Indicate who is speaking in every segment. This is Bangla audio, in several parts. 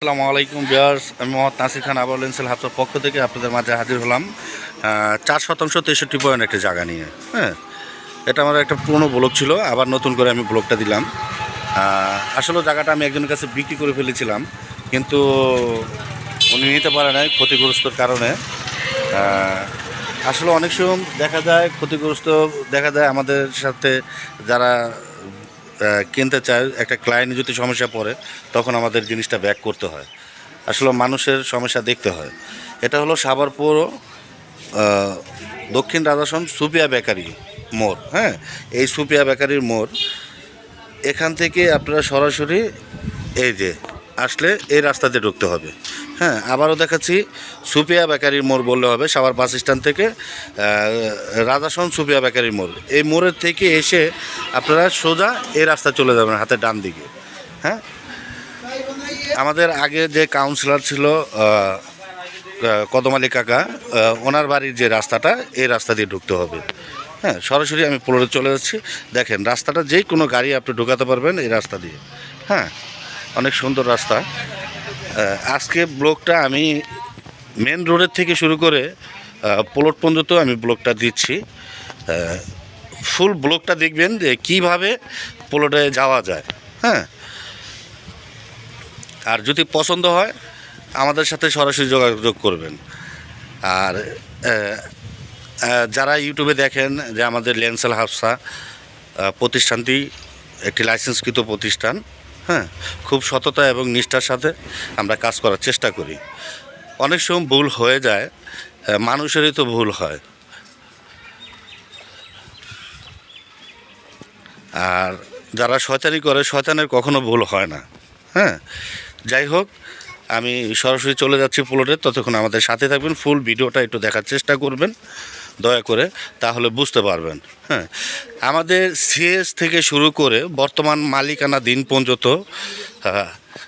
Speaker 1: আসসালামু আলাইকুম বিয়ার্স আমি মোহাম্মদ নাসির খান আবার লেন্সেল হাফসার পক্ষ থেকে আপনাদের মাঝে হাজির হলাম। চার শতাংশ তেষট্টি পয়েন্ট একটা জায়গা নিয়ে হ্যাঁ? এটা আমার একটা পুরনো ব্লগ ছিল, আবার নতুন করে আমি ব্লগটা দিলাম। আসলে জায়গাটা আমি একজনের কাছে বিক্রি করে ফেলেছিলাম, কিন্তু উনি নিতে পারে নাই ক্ষতিগ্রস্তর কারণে। আসলে অনেক সময় দেখা যায়, ক্ষতিগ্রস্ত দেখা যায় আমাদের সাথে যারা কিনতে চায় একটা ক্লায়েন্ট যদি সমস্যা পড়ে তখন আমাদের জিনিসটা ব্যাক করতে হয়। আসলে মানুষের সমস্যা দেখতে হয়। এটা হলো সাভারপুর আহ, দক্ষিণ রাজাসন সুপিয়া বেকারি মোড় হ্যাঁ? এই সুপিয়া বেকারির মোড় এখান থেকে আপনারা সরাসরি এই যে আসলে এই রাস্তাতে ঢুকতে হবে। হ্যাঁ আবারও দেখাচ্ছি। সুপিয়া বেকারির মোড় বললে হবে সাভার বাস স্ট্যান্ড থেকে আহ, রাজাসন সুপিয়া বেকারির মোড়। এই মোড়ের থেকে এসে আপনারা সোজা এই রাস্তা চলে যাবেন হাতের ডান দিকে। হ্যাঁ? আমাদের আগে যে কাউন্সিলর ছিল কদম আলী কাকা ওনার বাড়ির যে রাস্তাটা এই রাস্তা দিয়ে ঢুকতে হবে। হ্যাঁ সরাসরি আমি পোলোরে চলে যাচ্ছি। দেখেন রাস্তাটা যেই কোনো গাড়ি আপনি ঢোকাতে পারবেন এই রাস্তা দিয়ে। হ্যাঁ? অনেক সুন্দর রাস্তা। আজকে ব্লগটা আমি মেন রোডের থেকে শুরু করে পোলট পর্যন্ত আমি ব্লগটা দিচ্ছি। ফুল ব্লগটা দেখবেন যে কীভাবে পোলোটে যাওয়া যায় হ্যাঁ? আর যদি পছন্দ হয়, আমাদের সাথে সরাসরি যোগাযোগ করবেন। আর যারা ইউটিউবে দেখেন যে আমাদের লেন্সেল হাফসা প্রতিষ্ঠানটি একটি লাইসেন্সকৃত প্রতিষ্ঠান হ্যাঁ খুব সততা এবং নিষ্ঠার সাথে আমরা কাজ করার চেষ্টা করি। অনেক সময় ভুল হয়ে যায় মানুষেরই তো ভুল হয়। আর যারা শয়তানি করে, শয়তানের কখনো ভুল হয় না। হ্যাঁ যাই হোক, আমি সরাসরি চলে যাচ্ছি প্লটে, ততক্ষণ আমাদের সাথে থাকবেন। ফুল ভিডিওটা একটু দেখার চেষ্টা করবেন। দয়া করে তাহলে বুঝতে পারবেন। হ্যাঁ। আমাদের সিএস থেকে শুরু করে বর্তমান মালিকানা দিন পর্যন্ত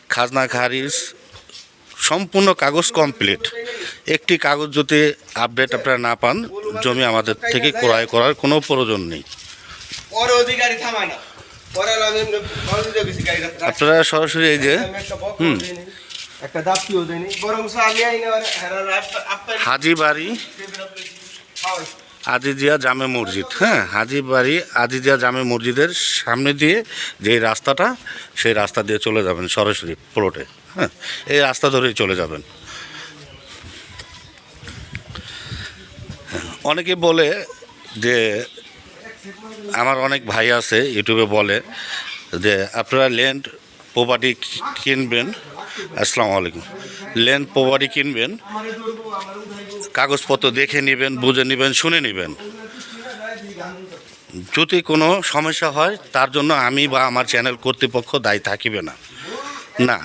Speaker 1: খাজনা খারিজ সম্পূর্ণ কাগজ কমপ্লিট একটি কাগজ যদি আপডেট আপনারা না পান জমি আমাদের থেকে ক্রয় করার কোনো প্রয়োজন নেই। আপনারা সরাসরি এই যে
Speaker 2: আপ্পাই
Speaker 1: হাজি বাড়ি আজিজিয়া জামে মসজিদ হ্যাঁ? হাজি বাড়ি আজিজিয়া জামে মসজিদের সামনে দিয়ে যে রাস্তাটা, সেই রাস্তা দিয়ে চলে যাবেন সরাসরি প্লটে হ্যাঁ? এই রাস্তা ধরেই চলে যাবেন। অনেকে বলে যে, আমার অনেক ভাই আছে, ইউটিউবে বলে যে, আপনারা ল্যান্ড প্রপার্টি কিনবেন আসসালামু আলাইকুম। ল্যান্ড প্রপার্টি কিনবেন, কাগজপত্র দেখে নেবেন, বুঝে নেবেন, শুনে নেবেন। যদি কোনো সমস্যা হয়, তার জন্য আমি বা আমার চ্যানেল কর্তৃপক্ষ দায়ী থাকিবে না। না,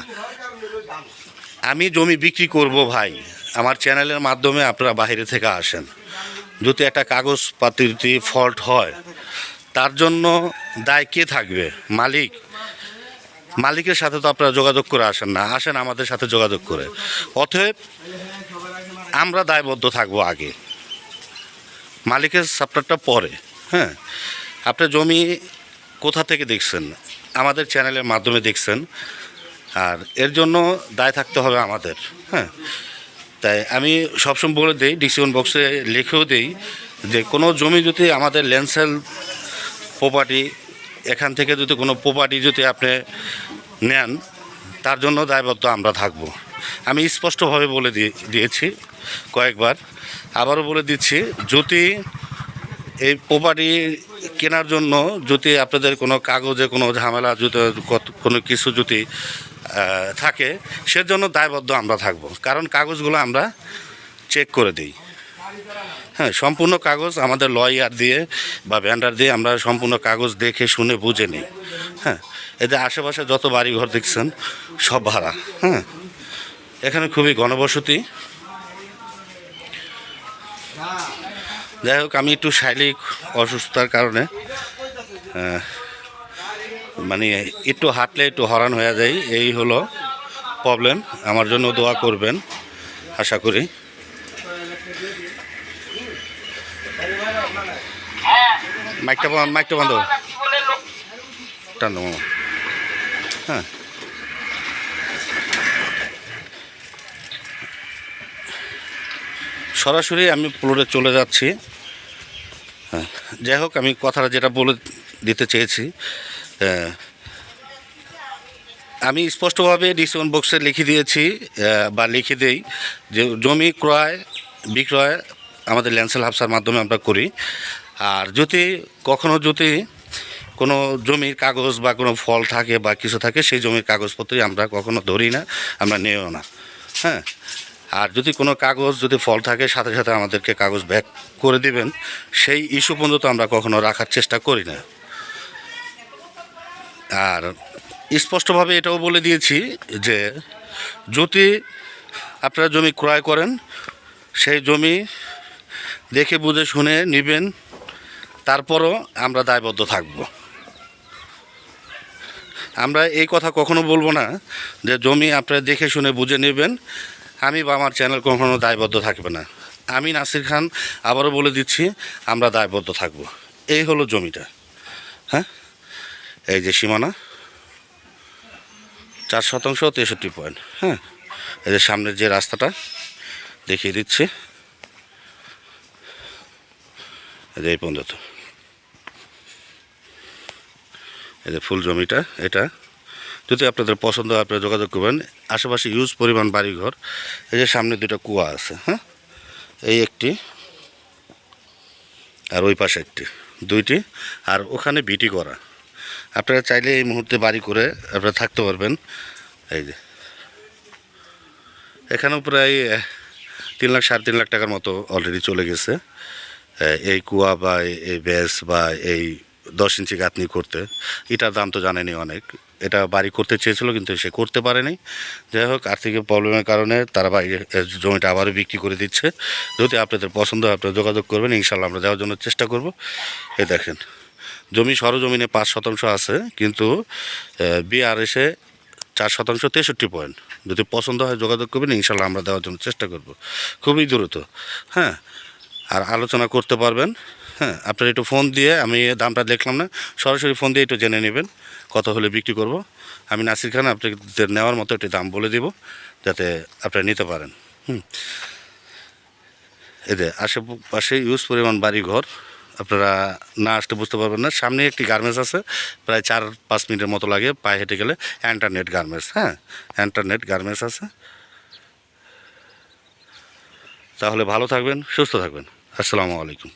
Speaker 1: আমি জমি বিক্রি করব ভাই। আমার চ্যানেলের মাধ্যমে আপনারা বাইরে থেকে আসেন। যদি একটা কাগজ কাগজপাতিতে ফল্ট হয়, তার জন্য দায় কে থাকবে? মালিক। মালিকের সাথে তো আপনারা যোগাযোগ করে আসেন না, আসেন আমাদের সাথে যোগাযোগ করে। অতএব আমরা দায়বদ্ধ থাকব আগে। মালিকের সাপ্টারটা পরে হ্যাঁ? আপনার জমি কোথা থেকে দেখছেন? আমাদের চ্যানেলের মাধ্যমে দেখছেন। আর এর জন্য দায় থাকতে হবে আমাদের হ্যাঁ? তাই আমি সবসময় বলে দিই, ডিসিশন বক্সে লিখেও দিই যে কোনো জমি যদি আমাদের ল্যান্সেল প্রপার্টি এখান থেকে যদি কোনো প্রপার্টি যদি আপনি নেন, তার জন্য দায়বদ্ধ আমরা থাকব। আমি স্পষ্টভাবে বলে দিয়ে, দিয়েছি কয়েকবার। আবারও বলে দিচ্ছি, যদি এই প্রপার্টি কেনার জন্য যদি আপনাদের কোনো কাগজে কোনো ঝামেলা, যদি কোনো কিছু যদি থাকে, সেজন্য দায়বদ্ধ আমরা থাকব। কারণ কাগজগুলো আমরা চেক করে দিই। হ্যাঁ সম্পূর্ণ কাগজ আমাদের লয়ার দিয়ে বা ভ্যান্ডার দিয়ে আমরা সম্পূর্ণ কাগজ দেখে শুনে বুঝে নিই। হ্যাঁ এতে আশেপাশে যত বাড়িঘর দেখছেন, সব ভাড়া। হ্যাঁ এখানে খুবই ঘনবসতি। যাই হোক, আমি একটু শারীরিক অসুস্থতার কারণে মানে একটু হাঁটলে একটু হরান হয়ে যায় এই হলো প্রবলেম আমার জন্য দোয়া করবেন, আশা করি। মাইকটা বন্ধ মাইকটা বন্ধ টান হ্যাঁ। সরাসরি আমি পুলোরে চলে যাচ্ছি। হ্যাঁ যাই হোক, আমি কথাটা যেটা বলে দিতে চেয়েছি আমি স্পষ্টভাবে ডিসিশন বক্সে লিখে দিয়েছি বা লিখে দেই যে জমি ক্রয়, বিক্রয় আমাদের ল্যান্সেল হাফসার মাধ্যমে আমরা করি। আর যদি কখনো যদি কোনো জমির কাগজ বা কোনো ফল থাকে বা কিছু থাকে, সেই জমির কাগজপত্রই আমরা কখনো ধরি না, আমরা নেও না। হ্যাঁ? আর যদি কোনো কাগজ, যদি ফল থাকে, সাথে সাথে আমাদেরকে কাগজ ব্যাক করে দিবেন, সেই ইস্যু পর্যন্ত আমরা কখনো রাখার চেষ্টা করি না। আর স্পষ্টভাবে এটাও বলে দিয়েছি যে, যদি আপনারা জমি ক্রয় করেন, সেই জমি দেখে বুঝে শুনে নেবেন তারপরও আমরা দায়বদ্ধ থাকব। আমরা এই কথা কখনো বলব না যে জমি আপনারা দেখে শুনে বুঝে নেবেন। আমি বা আমার চ্যানেল কখনো দায়বদ্ধ থাকবে না। আমি নাসির খান আবারও বলে দিচ্ছি, আমরা দায়বদ্ধ থাকব। এই হলো জমিটা। হ্যাঁ? এই যে সীমানা। চার শতাংশ তেষট্টি পয়েন্ট। হ্যাঁ? যে সামনের যে রাস্তাটা, দেখিয়ে দিচ্ছি। এই এই পর্যন্ত। এই যে ফুল জমিটা, এটা। যদি আপনাদের পছন্দ হয় আপনারা যোগাযোগ করবেন। আশেপাশে ইউজ পরিমাণ বাড়িঘর। এই যে সামনে দুটা কুয়া আছে হ্যাঁ? এই একটি আর ওই পাশে একটি, দুইটি। আর ওখানে বিটি করা। আপনারা চাইলে এই মুহূর্তে বাড়ি করে আপনারা থাকতে পারবেন। এই যে। এখানেও প্রায় তিন লাখ, সাড়ে তিন লাখ টাকার মতো অলরেডি চলে গেছে। এই কুয়া বা এই- ব্যাস বা এই দশ ইঞ্চি গাঁথনি করতে। এটার দাম তো জানেনি অনেক। এটা বাড়ি করতে চেয়েছিল, কিন্তু সে করতে পারেনি। যাই হোক, আর্থিক প্রবলেমের কারণে তারা বাড়ি জমিটা আবারও বিক্রি করে দিচ্ছে। যদি আপনাদের পছন্দ হয়, আপনারা যোগাযোগ করবেন। ইনশাল্লাহ আমরা দেওয়ার জন্য চেষ্টা করব। এ দেখেন, জমি সরজমিনে পাঁচ শতাংশ আছে, কিন্তু বিআরএসে চার শতাংশ তেষট্টি পয়েন্ট যদি পছন্দ হয়, যোগাযোগ করবেন। ইনশাল্লাহ আমরা দেওয়ার জন্য চেষ্টা করব। খুবই দ্রুত হ্যাঁ? আর আলোচনা করতে পারবেন। হ্যাঁ আপনার একটু ফোন দিয়ে, আমি দামটা দেখলাম না, সরাসরি ফোন দিয়ে একটু জেনে নেবেন কত হলে বিক্রি করব। আমি নাসির খান, আপনাদের নেওয়ার মতো একটি দাম বলে দিব, যাতে আপনারা নিতে পারেন। হুম। এদের আশেপাশে ইউজ পরিমাণ বাড়ি ঘর আপনারা না আসতে বুঝতে পারবেন না। সামনে একটি গার্মেন্টস আছে, প্রায় চার পাঁচ মিনিটের মতো লাগে, পায়ে হেঁটে গেলে ইন্টারনেট গার্মেন্টস হ্যাঁ ইন্টারনেট গার্মেন্টস আছে। তাহলে ভালো থাকবেন, সুস্থ থাকবেন। আসসালামু আলাইকুম।